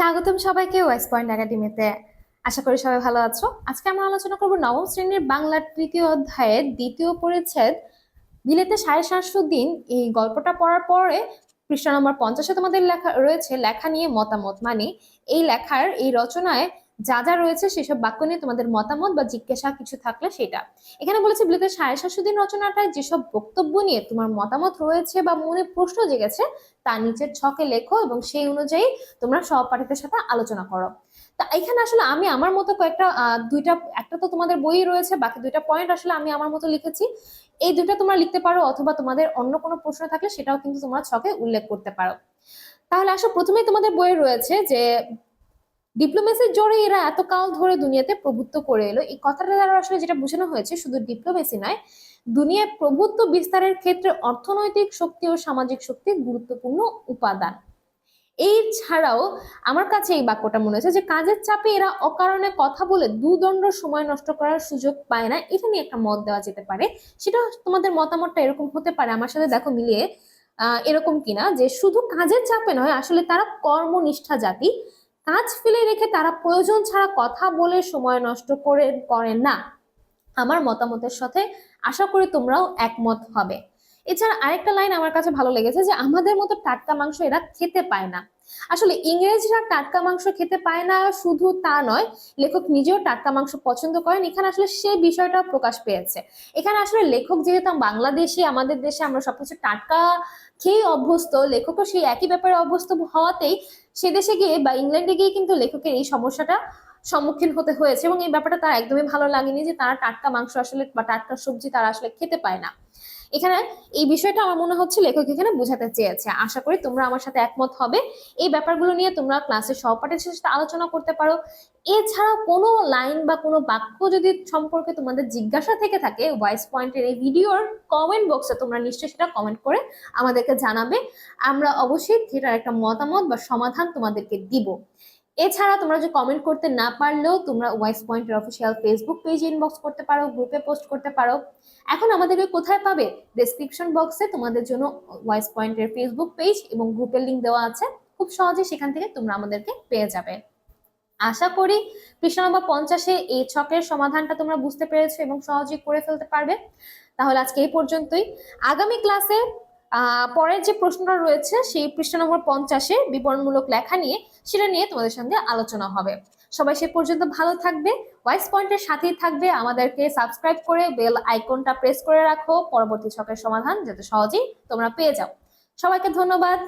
স্বাগতম সবাইকে West point একাডেমিতে আশা করি সবাই ভালো আছো। আজকে আমরা আলোচনা করব নবম শ্রেণির বাংলার তৃতীয় অধ্যায়ের দ্বিতীয় পরিচ্ছেদ। বিলেতে সাড়ে সাতশো দিন। এই গল্পটা পড়ার পরে পৃষ্ঠা নম্বর পঞ্চাশে তোমাদের লেখা রয়েছে, লেখা নিয়ে মতামত। মানে এই লেখার, এই রচনায় যা যা রয়েছে সেসব বাক্য নিয়ে তোমাদের মতামত বা জিজ্ঞাসা কিছু থাকলে সেটা। এখানে বলেছে বিলেতে সাড়ে সাতশো দিন রচনাটায় যেসব বক্তব্য নিয়ে তোমার মতামত রয়েছে বা মনে প্রশ্ন জেগেছে, তা নিচের ছকে লেখো এবং সেই অনুযায়ী তোমরা সহপাঠীদের সাথে আলোচনা করো। তা এখানে আসলে আমি আমার মতো কয়েকটা দুইটা, একটা তো তোমাদের বই রয়েছে, বাকি দুইটা পয়েন্ট আসলে আমি আমার মতো লিখেছি। এই দুইটা তোমরা লিখতে পারো অথবা তোমাদের অন্য কোনো প্রশ্ন থাকলে সেটাও কিন্তু তোমরা ছকে উল্লেখ করতে পারো। তাহলে আসো, প্রথমেই তোমাদের বইয়ে রয়েছে যে ডিপ্লোমেসির জোরে এরা এত কাল ধরে দুনিয়াতে প্রভুত্ব করে এলো। এই কথাটা দ্বারা আসলে যেটা বোঝানো হয়েছে, শুধু ডিপ্লোমেসি নয় দুনিয়ায় প্রভুত্ব বিস্তারের ক্ষেত্রে অর্থনৈতিক শক্তি ও সামাজিক শক্তি গুরুত্বপূর্ণ উপাদান। এই ছাড়াও আমার কাছে এই বাক্যটা মনে হয়েছে যে, কাজের চাপে এরা অকারণে কথা বলে দুদণ্ড সময় নষ্ট করার সুযোগ পায় না। এটা নিয়ে একটা মত দেওয়া যেতে পারে। সেটা তোমাদের মতামতটা এরকম হতে পারে। আমার সাথে দেখো মিলিয়ে, আহ, এরকম কিনা যে, শুধু কাজের চাপে নয়, আসলে তারা কর্মনিষ্ঠা জাতি। কাজ ফেলে রেখে তারা প্রয়োজন ছাড়া কথা বলে সময় নষ্ট করে, করেন না। আমার মতামতের সাথে আশা করি তোমরাও একমত হবে। এছাড়া আরেকটা লাইন আমার কাছে ভালো লেগেছে যে আমাদের মতো টাটকা মাংস এরা খেতে পায় না। আসলে ইংরেজরা টাটকা মাংস খেতে পায় না শুধু তা নয়, লেখক নিজেও টাটকা মাংস পছন্দ করেন। এখানে আসলে সেই বিষয়টা প্রকাশ পেয়েছে। এখানে আসলে লেখক যেহেতু বাংলাদেশে, আমাদের দেশে আমরা সবকিছু টাটকা খেয়ে অভ্যস্ত, লেখকও সেই একই ব্যাপারে অভ্যস্ত হওয়াতেই সে দেশে গিয়ে বা ইংল্যান্ডে গিয়ে কিন্তু লেখকের এই সমস্যাটা সম্মুখীন হতে হয়েছে এবং এই ব্যাপারটা তার একদমই ভালো লাগেনি যে তারা টাটকা মাংস আসলে বা টাটকা সবজি তারা আসলে খেতে পায় না। এখানে এই বিষয়টা আমার মনে হচ্ছে লেখক এখানে বোঝাতে চেয়েছে। আশা করি তোমরা আমার সাথে একমত হবে। এই ব্যাপারগুলো নিয়ে তোমরা ক্লাসের সহপাঠীর সাথে আলোচনা করতে পারো। এছাড়া কোনো লাইন বা কোনো বাক্য যদি সম্পর্কে তোমাদের জিজ্ঞাসা থেকে থাকে ভয়েস পয়েন্টের এই ভিডিওর কমেন্ট বক্সে তোমরা নিশ্চয়ই সেটা কমেন্ট করে আমাদেরকে জানাবে। আমরা অবশ্যই সেটার একটা মতামত বা সমাধান তোমাদেরকে দিব। এছাড়া তোমরা যে কমেন্ট করতে না পারলেও তোমরা ওয়াইস পয়েন্টের অফিসিয়াল ফেসবুক পেজে ইনবক্স করতে পারো গ্রুপে পোস্ট করতে পারো। এখন আমাদেরকে কোথায় পাবে? ডেসক্রিপশন বক্সে তোমাদের জন্য ওয়াইস পয়েন্টের ফেসবুক পেজ এবং গ্রুপের লিঙ্ক দেওয়া আছে। খুব সহজে সেখান থেকে তোমরা আমাদেরকে পেয়ে যাবে। আশা করি পৃষ্ঠা নম্বর পঞ্চাশে এই ছকের সমাধানটা তোমরা বুঝতে পেরেছ এবং সহজেই করে ফেলতে পারবে। তাহলে আজকে এই পর্যন্তই। আগামী ক্লাসে পরের যে প্রশ্নটা রয়েছে, সেই পৃষ্ঠা নম্বর পঞ্চাশে বিবরণমূলক লেখা নিয়ে সেটা নিয়ে তোমাদের সঙ্গে আলোচনা হবে। সবাই সে পর্যন্ত ভালো থাকবে ওয়াইস পয়েন্টের সাথেই থাকবে। আমাদেরকে সাবস্ক্রাইব করে বেল আইকনটা প্রেস করে রাখো। পরবর্তী ছকের সমাধান যাতে সহজেই তোমরা পেয়ে যাও। সবাইকে ধন্যবাদ।